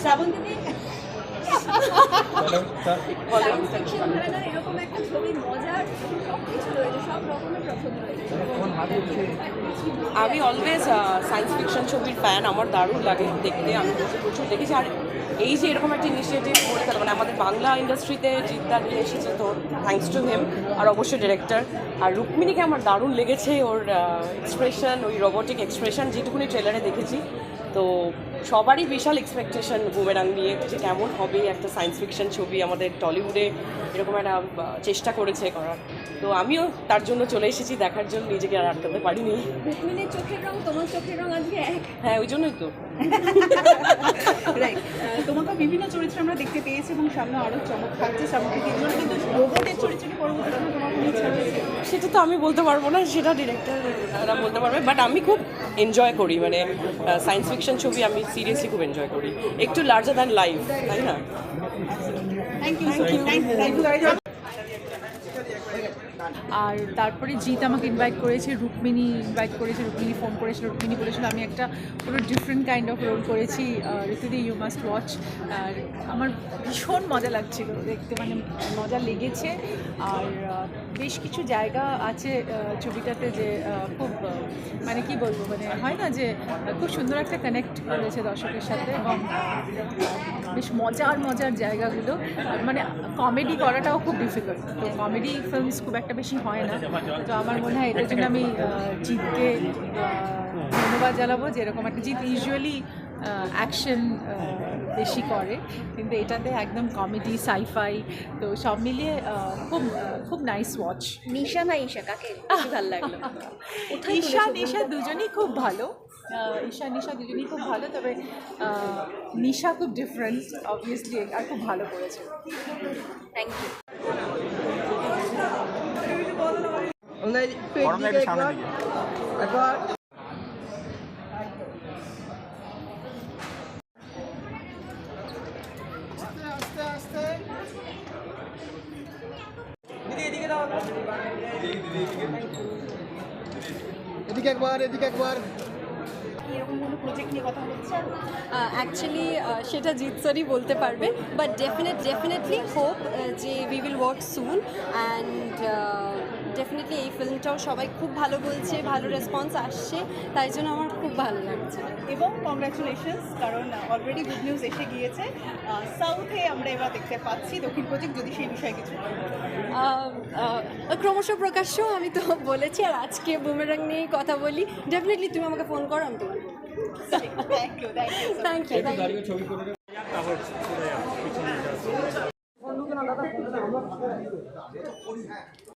শ্রাবন্তীদি বলো। Science fiction ঘরানার এরকম একটা ছবি মজার সব রয়েছে সব রকমের পছন্দ রয়েছে। আমি অলওয়েজ সায়েন্স ফিকশন ছবির ফ্যান আমার দারুণ লাগে দেখতে আমি প্রচুর দেখেছি। আর এই যে এরকম একটা ইনিশিয়েটিভ করে ফেলো মানে আমাদের বাংলা ইন্ডাস্ট্রিতে জিদ্দা নিয়ে এসেছে তো থ্যাঙ্কস টু হিম আর অবশ্যই ডিরেক্টর আর রুক্মিণীকে আমার দারুণ লেগেছে ওর এক্সপ্রেশন ওই রোবোটিক এক্সপ্রেশন যেটুকুনি ট্রেলারে দেখেছি। তো সবারই বিশাল এক্সপেকটেশন বুমেরাং নিয়ে যে কেমন হবে একটা সায়েন্স ফিকশন ছবি আমাদের টলিউডে। এরকম একটা চেষ্টা করেছে করার তো আমিও তার জন্য চলে এসেছি দেখার জন্য নিজেকে আর আটকাতে পারিনি। চোখের রং তোমার চোখের রং আজকে এক। হ্যাঁ ওই জন্যই তো। রাইট তোমাকে বিভিন্ন চরিত্র আমরা দেখতে পেয়েছি এবং সামনে আরও চমক থাকছে সামনে তিনজন কিন্তু রোবটের পরবর্তী সেটা তো আমি বলতে পারব না সেটা ডিরেক্টররা বলতে পারবে। বাট আমি খুব এনজয় করি মানে সায়েন্স ফিকশন ছবি আমি সিরিয়াসলি খুব এনজয় করি। একটু লার্জার দ্যান লাইফ তাই না? আর তারপরে জিৎ আমাকে ইনভাইট করেছে রুক্মিণী ইনভাইট করেছে রুক্মিণী ফোন করেছিল রুক্মিণী বলেছিল আমি একটা পুরো ডিফারেন্ট কাইন্ড অফ রোল করেছি ঋতুদি ইউ মাস্ট ওয়াচ আর আমার ভীষণ মজা লাগছিল দেখতে মানে মজা লেগেছে। আর বেশ কিছু জায়গা আছে ছবিটাতে যে খুব মানে কি বলব মানে হয় না যে, খুব সুন্দর একটা কানেক্ট করেছে দর্শকের সাথে এবং বেশ মজার মজার জায়গাগুলো। মানে কমেডি করাটাও খুব ডিফিকাল্ট তো কমেডি ফিল্মস খুব একটা বেশি হয় না। তো আমার মনে হয় এটার জন্য আমি জিতকে ধন্যবাদ জানাব যে এরকম একটা জিত ইউজুয়ালি অ্যাকশন বেশি করে। কিন্তু এটাতে একদম কমেডি সাইফাই তো সব মিলিয়ে খুব খুব নাইস ওয়াচ নিশা না ঈশা কাকে? ভালো লাগল। ঈশা নিশা দুজনেই খুব ভালো। ঈশা নিশা দুজনেই খুব ভালো তবে নিশা খুব ডিফারেন্ট অবভিয়াসলি আর খুব ভালো করেছে। থ্যাংক ইউ গরম একটু সামনে দিকে এদিকে একবার এদিকে একবার। এরকম কোনো প্রজেক্ট নিয়ে কথা হচ্ছে অ্যাকচুয়ালি সেটা জিৎ স্যারই বলতে পারবে বাট ডেফিনেট ডেফিনেটলি হোপ যে we will work soon and definitely এই ফিল্মটাও সবাই খুব ভালো বলছে ভালো রেসপন্স আসছে তাই জন্য আমার খুব ভালো লাগছে। এবং কংগ্রাচুলেশনস কারণ অলরেডি গুড নিউজ এসে গিয়েছে। সাউথে আমরা এবার দেখতে পাচ্ছি দক্ষিণ প্রজেক্ট যদি সেই বিষয়ে কিছু ক্রমশ প্রকাশ্য আমি তো বলেছি আর আজকে বুমেরাং নিয়ে কথা বলি। ডেফিনেটলি তুমি আমাকে ফোন করো আমি thank you thank you thank you thank you